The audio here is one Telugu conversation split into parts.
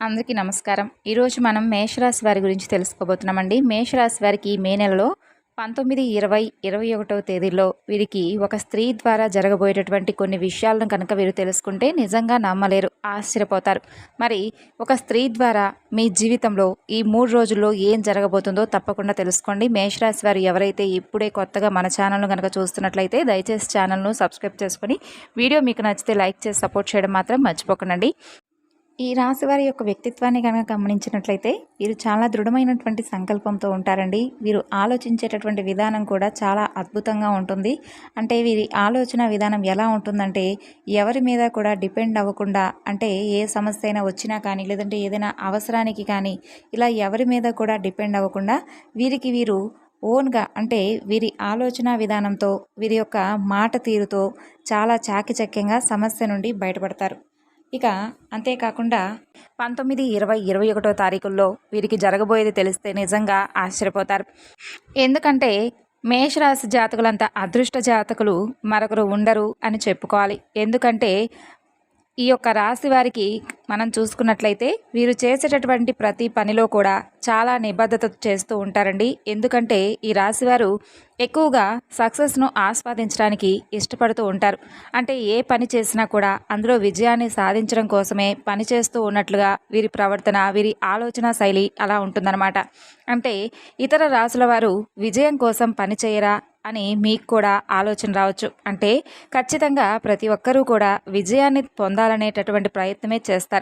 అందరికీ నమస్కారం. ఈరోజు మనం మేషరాశి వారి గురించి తెలుసుకోబోతున్నామండి. మేషరాశి వారికి మే నెలలో పంతొమ్మిది ఇరవై ఇరవై ఒకటవ తేదీలో వీరికి ఒక స్త్రీ ద్వారా జరగబోయేటటువంటి కొన్ని విషయాలను కనుక వీరు తెలుసుకుంటే నిజంగా నమ్మలేరు ఆశ్చర్యపోతారు. మరి ఒక స్త్రీ ద్వారా మీ జీవితంలో ఈ మూడు రోజుల్లో ఏం జరగబోతుందో తప్పకుండా తెలుసుకోండి. మేషరాశి వారు ఎవరైతే ఇప్పుడే కొత్తగా మన ఛానల్ను కనుక చూస్తున్నట్లయితే దయచేసి ఛానల్ను సబ్స్క్రైబ్ చేసుకొని వీడియో మీకు నచ్చితే లైక్ చేసి సపోర్ట్ చేయడం మాత్రం మర్చిపోకండి. ఈ రాశి వారి యొక్క వ్యక్తిత్వాన్ని కనుక గమనించినట్లయితే వీరు చాలా దృఢమైనటువంటి సంకల్పంతో ఉంటారండి. వీరు ఆలోచించేటటువంటి విధానం కూడా చాలా అద్భుతంగా ఉంటుంది. అంటే వీరి ఆలోచన విధానం ఎలా ఉంటుందంటే ఎవరి మీద కూడా డిపెండ్ అవ్వకుండా అంటే ఏ సమస్య అయినా వచ్చినా కానీ లేదంటే ఏదైనా అవసరానికి కానీ ఇలా ఎవరి మీద కూడా డిపెండ్ అవ్వకుండా వీరికి వీరు ఓన్గా అంటే వీరి ఆలోచన విధానంతో వీరి యొక్క మాట తీరుతో చాలా చాకచక్యంగా సమస్య నుండి బయటపడతారు. ఇక అంతేకాకుండా పంతొమ్మిది ఇరవై ఇరవై ఒకటో తారీఖుల్లో వీరికి జరగబోయేది తెలిస్తే నిజంగా ఆశ్చర్యపోతారు. ఎందుకంటే మేషరాశి జాతకులంత అదృష్ట జాతకులు మరొకరు ఉండరు అని చెప్పుకోవాలి. ఎందుకంటే ఈ యొక్క రాశి వారికి మనం చూసుకున్నట్లయితే వీరు చేసేటటువంటి ప్రతి పనిలో కూడా చాలా నిబద్ధత చేస్తూ ఉంటారండి. ఎందుకంటే ఈ రాశివారు ఎక్కువగా సక్సెస్ను ఆస్వాదించడానికి ఇష్టపడుతూ ఉంటారు. అంటే ఏ పని చేసినా కూడా అందులో విజయాన్ని సాధించడం కోసమే పని చేస్తూ ఉన్నట్లుగా వీరి ప్రవర్తన వీరి ఆలోచన శైలి అలా ఉంటుందన్నమాట. అంటే ఇతర రాసుల వారు విజయం కోసం పని చేయరా అని మీకు కూడా ఆలోచన రావచ్చు. అంటే ఖచ్చితంగా ప్రతి ఒక్కరూ కూడా విజయాన్ని పొందాలనేటటువంటి ప్రయత్నమే చేస్తారు.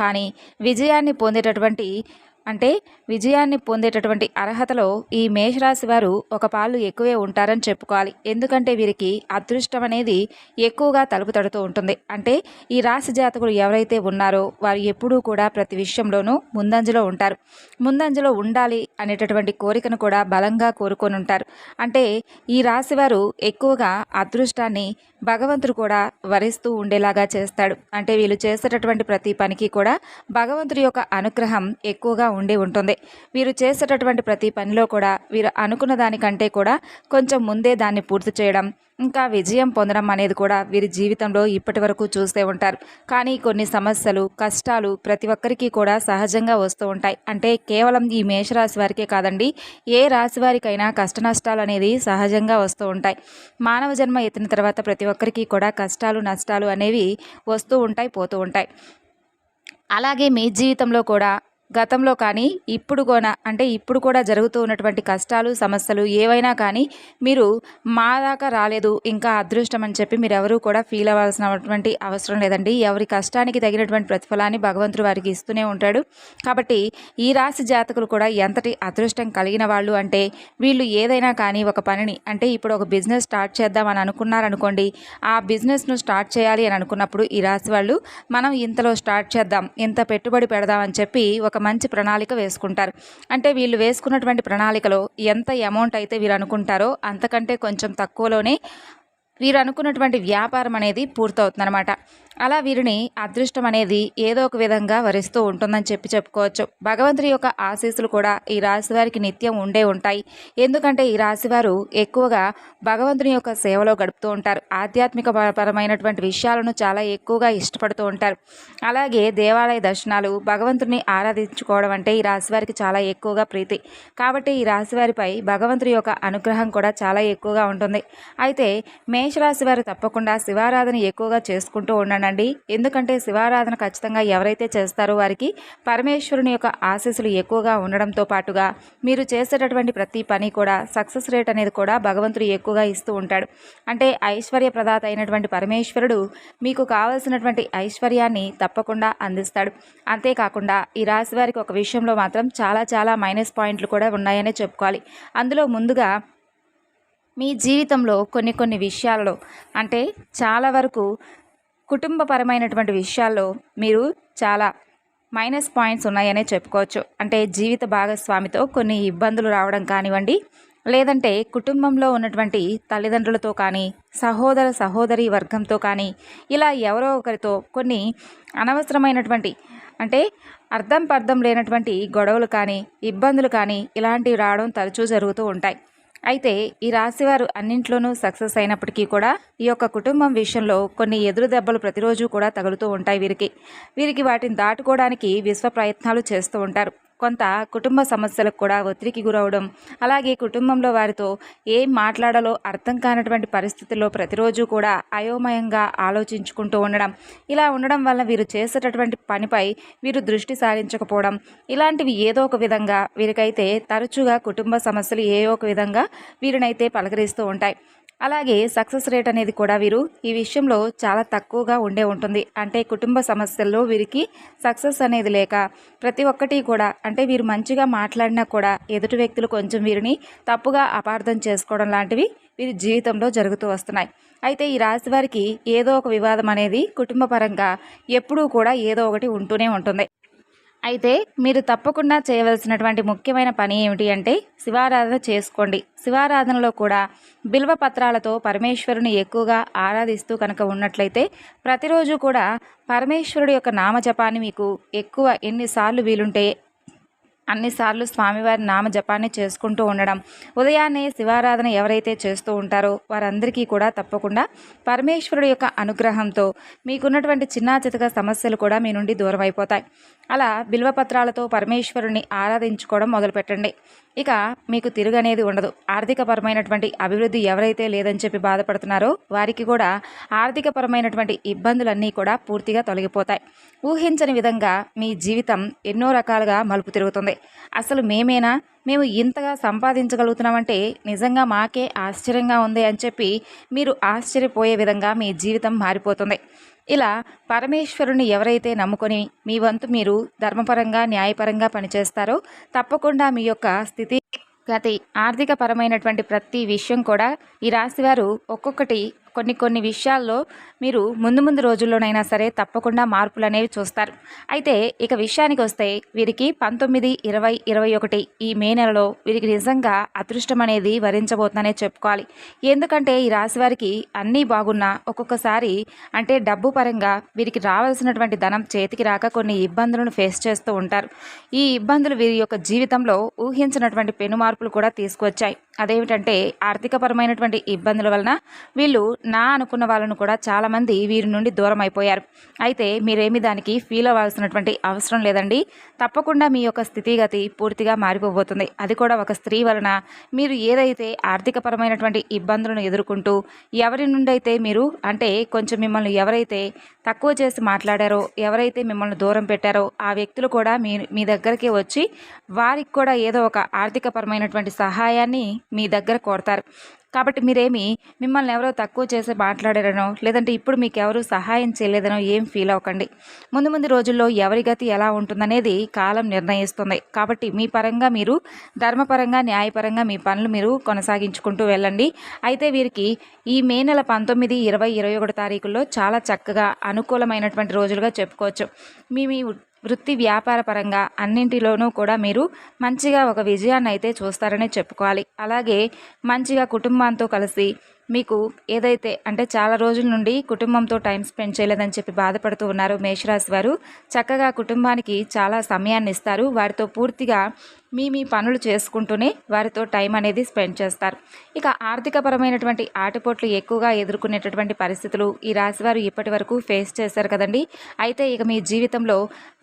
కానీ విజయాన్ని పొందేటటువంటి అంటే విజయాన్ని పొందేటటువంటి అర్హతలో ఈ మేషరాశి వారు ఒక పాలు ఎక్కువే ఉంటారని చెప్పుకోవాలి. ఎందుకంటే వీరికి అదృష్టం అనేది ఎక్కువగా తలుపు తడుతూ ఉంటుంది. అంటే ఈ రాశి జాతకులు ఎవరైతే ఉన్నారో వారు ఎప్పుడూ కూడా ప్రతి విషయంలోనూ ముందంజలో ఉంటారు. ముందంజలో ఉండాలి అనేటటువంటి కోరికను కూడా బలంగా కోరుకొని ఉంటారు. అంటే ఈ రాశి వారు ఎక్కువగా అదృష్టాన్ని భగవంతుడు కూడా వరిస్తూ ఉండేలాగా చేస్తాడు. అంటే వీళ్ళు చేసేటటువంటి ప్రతి పనికి కూడా భగవంతుడి యొక్క అనుగ్రహం ఎక్కువగా ఉండి ఉంటుంది. వీరు చేసేటటువంటి ప్రతి పనిలో కూడా వీరు అనుకున్న దానికంటే కూడా కొంచెం ముందే దాన్ని పూర్తి చేయడం ఇంకా విజయం పొందడం అనేది కూడా వీరి జీవితంలో ఇప్పటి వరకు చూస్తూ ఉంటారు. కానీ కొన్ని సమస్యలు కష్టాలు ప్రతి ఒక్కరికి కూడా సహజంగా వస్తూ ఉంటాయి. అంటే కేవలం ఈ మేషరాశి వారికే కాదండి ఏ రాశి వారికైనా కష్ట నష్టాలు అనేది సహజంగా వస్తూ ఉంటాయి. మానవ జన్మ ఎత్తిన తర్వాత ప్రతి ఒక్కరికి కూడా కష్టాలు నష్టాలు అనేవి వస్తూ ఉంటాయి పోతూ ఉంటాయి. అలాగే మీ జీవితంలో కూడా గతంలో కానీ ఇప్పుడు కూడా అంటే ఇప్పుడు కూడా జరుగుతూ ఉన్నటువంటి కష్టాలు సమస్యలు ఏవైనా కానీ మీరు మా దాకా రాలేదు ఇంకా అదృష్టం అని చెప్పి మీరు ఎవరూ కూడా ఫీల్ అవ్వాల్సినటువంటి అవసరం లేదండి. ఎవరి కష్టానికి తగినటువంటి ప్రతిఫలాన్ని భగవంతుడు వారికి ఇస్తూనే ఉంటాడు. కాబట్టి ఈ రాశి జాతకులు కూడా ఎంతటి అదృష్టం కలిగిన వాళ్ళు అంటే వీళ్ళు ఏదైనా కానీ ఒక పనిని అంటే ఇప్పుడు ఒక బిజినెస్ స్టార్ట్ చేద్దామని అనుకున్నారనుకోండి ఆ బిజినెస్ను స్టార్ట్ చేయాలి అని అనుకున్నప్పుడు ఈ రాశి వాళ్ళు మనం ఇంతలో స్టార్ట్ చేద్దాం ఇంత పెట్టుబడి పెడదామని చెప్పి ఒక మంచి ప్రణాళిక వేసుకుంటారు. అంటే వీళ్ళు వేసుకున్నటువంటి ప్రణాళికలో ఎంత అమౌంట్ అయితే వీరు అనుకుంటారో అంతకంటే కొంచెం తక్కువలోనే వీరు అనుకున్నటువంటి వ్యాపారం అనేది పూర్తవుతుందన్నమాట. అలా వీరిని అదృష్టం అనేది ఏదో ఒక విధంగా వరిస్తూ ఉంటుందని చెప్పి చెప్పుకోవచ్చు. భగవంతుడి యొక్క ఆశీస్సులు కూడా ఈ రాశి వారికి నిత్యం ఉండే ఉంటాయి. ఎందుకంటే ఈ రాశివారు ఎక్కువగా భగవంతుని యొక్క సేవలో గడుపుతూ ఉంటారు. ఆధ్యాత్మిక పరమైనటువంటి విషయాలను చాలా ఎక్కువగా ఇష్టపడుతూ ఉంటారు. అలాగే దేవాలయ దర్శనాలు భగవంతుని ఆరాధించుకోవడం అంటే ఈ రాశి వారికి చాలా ఎక్కువగా ప్రీతి. కాబట్టి ఈ రాశి వారిపై భగవంతుడి యొక్క అనుగ్రహం కూడా చాలా ఎక్కువగా ఉంటుంది. అయితే మే మేషరాశి వారు తప్పకుండా శివారాధన ఎక్కువగా చేసుకుంటూ ఉండండి. ఎందుకంటే శివారాధన ఖచ్చితంగా ఎవరైతే చేస్తారో వారికి పరమేశ్వరుని యొక్క ఆశీస్సులు ఎక్కువగా ఉండడంతో పాటుగా మీరు చేసేటటువంటి ప్రతి పని కూడా సక్సెస్ రేట్ అనేది కూడా భగవంతుడు ఎక్కువగా ఇస్తూ ఉంటాడు. అంటే ఐశ్వర్య ప్రదాత అయినటువంటి పరమేశ్వరుడు మీకు కావలసినటువంటి ఐశ్వర్యాన్ని తప్పకుండా అందిస్తాడు. అంతేకాకుండా ఈ రాశి వారికి ఒక విషయంలో మాత్రం చాలా చాలా మైనస్ పాయింట్లు కూడా ఉన్నాయనే చెప్పుకోవాలి. అందులో ముందుగా మీ జీవితంలో కొన్ని కొన్ని విషయాల్లో అంటే చాలా వరకు కుటుంబపరమైనటువంటి విషయాల్లో మీరు చాలా మైనస్ పాయింట్స్ ఉన్నాయనే చెప్పుకోవచ్చు. అంటే జీవిత భాగస్వామితో కొన్ని ఇబ్బందులు రావడం కానివ్వండి లేదంటే కుటుంబంలో ఉన్నటువంటి తల్లిదండ్రులతో కానీ సహోదర సహోదరి వర్గంతో కానీ ఇలా ఎవరో ఒకరితో కొన్ని అనవసరమైనటువంటి అంటే అర్థం పర్థం లేనటువంటి గొడవలు కానీ ఇబ్బందులు కానీ ఇలాంటివి రావడం తరచూ జరుగుతూ ఉంటాయి. అయితే ఈ రాశివారు అన్నింట్లోనూ సక్సెస్ అయినప్పటికీ కూడా ఈ యొక్క కుటుంబం విషయంలో కొన్ని ఎదురు దెబ్బలు ప్రతిరోజు కూడా తగులుతూ ఉంటాయి వీరికి. వీరికి వాటిని దాటుకోవడానికి విశ్వ ప్రయత్నాలు చేస్తూ ఉంటారు. కొంత కుటుంబ సమస్యలకు కూడా ఒత్తిడికి గురవడం అలాగే కుటుంబంలో వారితో ఏం మాట్లాడాలో అర్థం కానటువంటి పరిస్థితుల్లో ప్రతిరోజు కూడా అయోమయంగా ఆలోచించుకుంటూ ఉండడం. ఇలా ఉండడం వల్ల వీరు చేసేటటువంటి పనిపై వీరు దృష్టి సారించకపోవడం ఇలాంటివి ఏదో ఒక విధంగా వీరికైతే తరచుగా కుటుంబ సమస్యలు ఏ ఒక విధంగా వీరినైతే పలకరిస్తూ ఉంటాయి. అలాగే సక్సెస్ రేట్ అనేది కూడా వీరు ఈ విషయంలో చాలా తక్కువగా ఉండే ఉంటుంది. అంటే కుటుంబ సమస్యల్లో వీరికి సక్సెస్ అనేది లేక ప్రతి ఒక్కటి కూడా అంటే వీరు మంచిగా మాట్లాడినా కూడా ఎదుటి వ్యక్తులు కొంచెం వీరిని తప్పుగా అపార్థం చేసుకోవడం లాంటివి వీరి జీవితంలో జరుగుతూ వస్తున్నాయి. అయితే ఈ రాశి వారికి ఏదో ఒక వివాదం అనేది కుటుంబ పరంగా ఎప్పుడూ కూడా ఏదో ఒకటి ఉంటూనే ఉంటుంది. అయితే మీరు తప్పకుండా చేయవలసినటువంటి ముఖ్యమైన పని ఏమిటి అంటే శివారాధన చేసుకోండి. శివారాధనలో కూడా బిల్వ పత్రాలతో పరమేశ్వరుని ఎక్కువగా ఆరాధిస్తూ కనుక ఉన్నట్లయితే ప్రతిరోజు కూడా పరమేశ్వరుడు యొక్క నామజపాన్ని మీకు ఎక్కువ ఎన్నిసార్లు వీలుంటే అన్నిసార్లు స్వామివారి నామ జపాన్ని చేసుకుంటూ ఉండడం. ఉదయాన్నే శివారాధన ఎవరైతే చేస్తూ ఉంటారో వారందరికీ కూడా తప్పకుండా పరమేశ్వరుడు యొక్క అనుగ్రహంతో మీకున్నటువంటి చిన్న చితక సమస్యలు కూడా మీ నుండి దూరం అయిపోతాయి అలా బిల్వపత్రాలతో పరమేశ్వరుని ఆరాధించుకోవడం మొదలుపెట్టండి. ఇక మీకు తిరుగనేది ఉండదు. ఆర్థికపరమైనటువంటి అభివృద్ధి ఎవరైతే లేదని చెప్పి బాధపడుతున్నారో వారికి కూడా ఆర్థికపరమైనటువంటి ఇబ్బందులన్నీ కూడా పూర్తిగా తొలగిపోతాయి. ఊహించని విధంగా మీ జీవితం ఎన్నో రకాలుగా మలుపు తిరుగుతుంది. అసలు మేమేనా? మేము ఇంతగా సంపాదించగలుగుతున్నామంటే నిజంగా మాకే ఆశ్చర్యంగా ఉంది అని చెప్పి మీరు ఆశ్చర్యపోయే విధంగా మీ జీవితం మారిపోతుంది. ఇలా పరమేశ్వరుని ఎవరైతే నమ్ముకొని మీ వంతు మీరు ధర్మపరంగా న్యాయపరంగా పనిచేస్తారో తప్పకుండా మీ యొక్క స్థితి గతి ఆర్థిక పరమైనటువంటి ప్రతి విషయం కూడా ఈ రాశివారు ఒక్కొక్కటి కొన్ని కొన్ని విషయాల్లో మీరు ముందు ముందు రోజుల్లోనైనా సరే తప్పకుండా మార్పులు అనేవి చూస్తారు. అయితే ఇక విషయానికి వస్తే వీరికి పంతొమ్మిది ఇరవై ఇరవై ఒకటి ఈ మే నెలలో వీరికి నిజంగా అదృష్టం అనేది వరించబోతుందనే చెప్పుకోవాలి. ఎందుకంటే ఈ రాశి వారికి అన్నీ బాగున్నా ఒక్కొక్కసారి అంటే డబ్బు పరంగా వీరికి రావాల్సినటువంటి ధనం చేతికి రాక కొన్ని ఇబ్బందులను ఫేస్ చేస్తూ ఉంటారు. ఈ ఇబ్బందులు వీరి యొక్క జీవితంలో ఊహించినటువంటి పెను మార్పులు కూడా తీసుకొచ్చాయి అదేమిటంటే ఆర్థికపరమైనటువంటి ఇబ్బందుల వలన వీళ్ళు నా అనుకున్న వాళ్ళను కూడా చాలామంది వీరి నుండి దూరం అయిపోయారు అయితే మీరేమి దానికి ఫీల్ అవ్వాల్సినటువంటి అవసరం లేదండి. తప్పకుండా మీ యొక్క స్థితిగతి పూర్తిగా మారిపోబోతుంది. అది కూడా ఒక స్త్రీ వలన మీరు ఏదైతే ఆర్థికపరమైనటువంటి ఇబ్బందులను ఎదుర్కొంటూ ఎవరి నుండి అయితే మీరు అంటే కొంచెం మిమ్మల్ని ఎవరైతే తక్కువ చేసి మాట్లాడారో ఎవరైతే మిమ్మల్ని దూరం పెట్టారో ఆ వ్యక్తులు కూడా మీ మీ దగ్గరికి వచ్చి వారికి కూడా ఏదో ఒక ఆర్థికపరమైనటువంటి సహాయాన్ని మీ దగ్గర కోరతారు. కాబట్టి మీరేమి మిమ్మల్ని ఎవరో తక్కువ చేసి మాట్లాడారనో లేదంటే ఇప్పుడు మీకు ఎవరు సహాయం చేయలేదనో ఏం ఫీల్ అవ్వకండి. ముందు ముందు రోజుల్లో ఎవరి గతి ఎలా ఉంటుందనేది కాలం నిర్ణయిస్తుంది. కాబట్టి మీ పరంగా మీరు ధర్మపరంగా న్యాయపరంగా మీ పనులు మీరు కొనసాగించుకుంటూ వెళ్ళండి. అయితే వీరికి ఈ మే నెల పంతొమ్మిది ఇరవై ఇరవై ఒకటి తారీఖుల్లో చాలా చక్కగా అనుకూలమైనటువంటి రోజులుగా చెప్పుకోవచ్చు. మీ మీ వృత్తి వ్యాపార పరంగా అన్నింటిలోనూ కూడా మీరు మంచిగా ఒక విజయాన్ని అయితే చూస్తారనే చెప్పుకోవాలి. అలాగే మంచిగా కుటుంబంతో కలిసి మీకు ఏదైతే అంటే చాలా రోజుల నుండి కుటుంబంతో టైం స్పెండ్ చేయలేదని చెప్పి బాధపడుతూ ఉన్నారు మేషరాశి వారు. చక్కగా కుటుంబానికి చాలా సమయాన్ని ఇస్తారు. వారితో పూర్తిగా మీ మీ పనులు చేసుకుంటూనే వారితో టైం అనేది స్పెండ్ చేస్తారు. ఇక ఆర్థికపరమైనటువంటి ఆటపోట్లు ఎక్కువగా ఎదుర్కొనేటటువంటి పరిస్థితులు ఈ రాశివారు ఇప్పటి వరకు ఫేస్ చేశారు కదండి. అయితే ఇక మీ జీవితంలో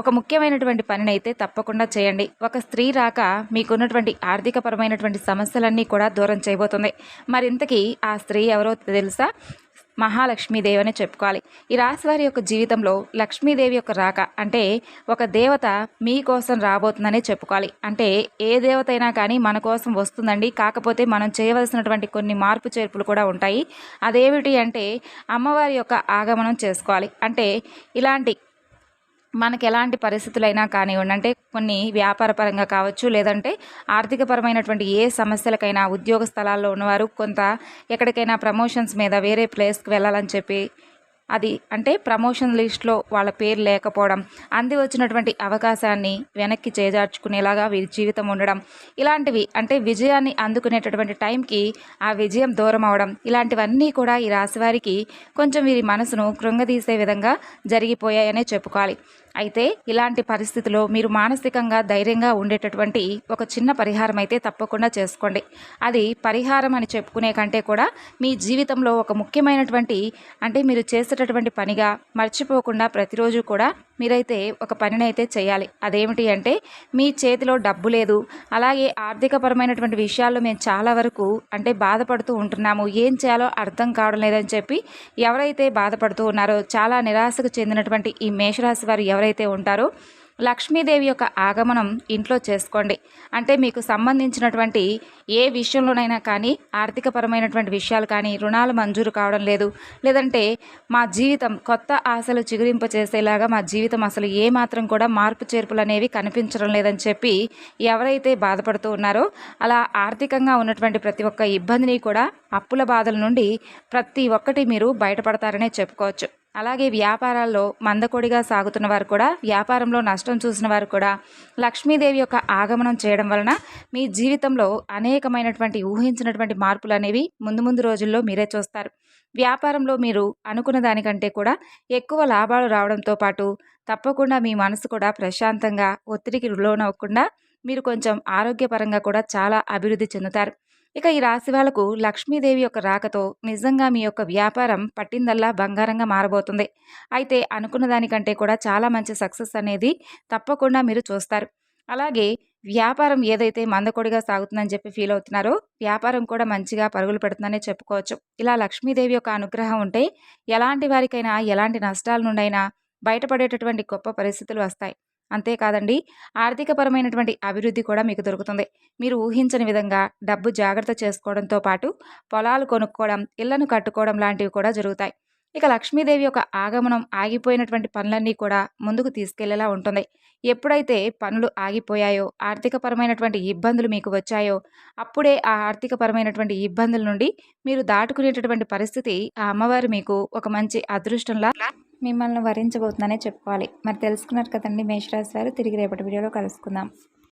ఒక ముఖ్యమైనటువంటి పనిని అయితే తప్పకుండా చేయండి. ఒక స్త్రీ రాక మీకున్నటువంటి ఆర్థికపరమైనటువంటి సమస్యలన్నీ కూడా దూరం చేయబోతుంది. మరింతకీ ఆ స్త్రీ ఎవరో తెలుసా? మహాలక్ష్మీదేవి అని చెప్పుకోవాలి. ఈ రాశి వారి యొక్క జీవితంలో లక్ష్మీదేవి యొక్క రాక అంటే ఒక దేవత మీకోసం రాబోతుందనే చెప్పుకోవాలి. అంటే ఏ దేవత అయినా కానీ మన కోసం వస్తుందండి. కాకపోతే మనం చేయవలసినటువంటి కొన్ని మార్పు చేర్పులు కూడా ఉంటాయి. అదేమిటి అంటే అమ్మవారి యొక్క ఆగమనం చేసుకోవాలి. అంటే ఇలాంటి మనకి ఎలాంటి పరిస్థితులైనా కానివ్వండి అంటే కొన్ని వ్యాపార పరంగా కావచ్చు లేదంటే ఆర్థికపరమైనటువంటి ఏ సమస్యలకైనా ఉద్యోగ స్థలాల్లో ఉన్నవారు కొంత ఎక్కడికైనా ప్రమోషన్స్ మీద వేరే ప్లేస్కి వెళ్ళాలని చెప్పి అది అంటే ప్రమోషన్ లిస్ట్లో వాళ్ళ పేరు లేకపోవడం అంది వచ్చినటువంటి అవకాశాన్ని వెనక్కి చేజార్చుకునేలాగా వీరి జీవితం ఉండడం ఇలాంటివి అంటే విజయాన్ని అందుకునేటటువంటి టైంకి ఆ విజయం దూరం అవడం ఇలాంటివన్నీ కూడా ఈ రాశివారికి కొంచెం వీరి మనసును కృంగదీసే విధంగా జరిగిపోయాయనే చెప్పుకోవాలి. అయితే ఇలాంటి పరిస్థితిలో మీరు మానసికంగా ధైర్యంగా ఉండేటటువంటి ఒక చిన్న పరిహారం అయితే తప్పకుండా చేసుకోండి. అది పరిహారం అని చెప్పుకునే కంటే కూడా మీ జీవితంలో ఒక ముఖ్యమైనటువంటి అంటే మీరు చేసేటటువంటి పనిగా మర్చిపోకుండా ప్రతిరోజు కూడా మీరైతే ఒక పనినైతే చేయాలి. అదేమిటి అంటే మీ చేతిలో డబ్బు లేదు. అలాగే ఆర్థికపరమైనటువంటి విషయాల్లో మేము చాలా వరకు అంటే బాధపడుతూ ఉంటున్నాము. ఏం చేయాలో అర్థం కావడం లేదని చెప్పి ఎవరైతే బాధపడుతూ ఉన్నారో చాలా నిరాశకు చెందినటువంటి ఈ మేషరాశి వారు ఎవరైతే ఉంటారో లక్ష్మీదేవి యొక్క ఆగమనం ఇంట్లో చేసుకోండి. అంటే మీకు సంబంధించినటువంటి ఏ విషయంలోనైనా కానీ ఆర్థికపరమైనటువంటి విషయాలు కానీ రుణాలు మంజూరు కావడం లేదు. లేదంటే మా జీవితం కొత్త ఆశలు చిగురింప చేసేలాగా మా జీవితం అసలు ఏ మాత్రం కూడా మార్పు చేర్పులు అనేవి కనిపించడం లేదని చెప్పి ఎవరైతే బాధపడుతూ ఉన్నారో అలా ఆర్థికంగా ఉన్నటువంటి ప్రతి ఒక్క ఇబ్బందిని కూడా అప్పుల బాధల నుండి ప్రతి ఒక్కటి మీరు బయటపడతారనే చెప్పుకోవచ్చు. అలాగే వ్యాపారాల్లో మందకొడిగా సాగుతున్న వారు కూడా వ్యాపారంలో నష్టం చూసిన వారు కూడా లక్ష్మీదేవి యొక్క ఆగమనం చేయడం వలన మీ జీవితంలో అనేకమైనటువంటి ఊహించినటువంటి మార్పులు అనేవి ముందు ముందు రోజుల్లో మీరే చూస్తారు. వ్యాపారంలో మీరు అనుకున్న దానికంటే కూడా ఎక్కువ లాభాలు రావడంతో పాటు తప్పకుండా మీ మనసు కూడా ప్రశాంతంగా ఒత్తిడికి లోనవ్వకుండా మీరు కొంచెం ఆరోగ్యపరంగా కూడా చాలా అభివృద్ధి చెందుతారు. ఇక ఈ రాశి వాళ్ళకు లక్ష్మీదేవి యొక్క రాకతో నిజంగా మీ యొక్క వ్యాపారం పట్టిందల్లా బంగారంగా మారబోతుంది. అయితే అనుకున్న దానికంటే కూడా చాలా మంచి సక్సెస్ అనేది తప్పకుండా మీరు చూస్తారు. అలాగే వ్యాపారం ఏదైతే మందకొడిగా సాగుతుందని చెప్పి ఫీల్ అవుతున్నారో వ్యాపారం కూడా మంచిగా పరుగులు పెడుతుందనే చెప్పుకోవచ్చు. ఇలా లక్ష్మీదేవి యొక్క అనుగ్రహం ఉంటే ఎలాంటి వారికైనా ఎలాంటి నష్టాల నుండైనా బయటపడేటటువంటి గొప్ప పరిస్థితులు వస్తాయి. అంతేకాదండి ఆర్థికపరమైనటువంటి అభివృద్ధి కూడా మీకు దొరుకుతుంది. మీరు ఊహించని విధంగా డబ్బు జాగ్రత్త చేసుకోవడంతో పాటు పొలాలు కొనుక్కోవడం ఇళ్ళను కట్టుకోవడం లాంటివి కూడా జరుగుతాయి. ఇక లక్ష్మీదేవి యొక్క ఆగమనం ఆగిపోయినటువంటి పనులన్నీ కూడా ముందుకు తీసుకెళ్ళేలా ఉంటుంది. ఎప్పుడైతే పనులు ఆగిపోయాయో ఆర్థికపరమైనటువంటి ఇబ్బందులు మీకు వచ్చాయో అప్పుడే ఆ ఆర్థికపరమైనటువంటి ఇబ్బందుల నుండి మీరు దాటుకునేటటువంటి పరిస్థితి ఆ అమ్మవారు మీకు ఒక మంచి అదృష్టంలా మిమ్మల్ని వరించబోతుందనే చెప్పుకోవాలి. మరి తెలుసుకున్నారు కదండి మేషరాశి వారు. తిరిగి రేపటి వీడియోలో కలుసుకుందాం.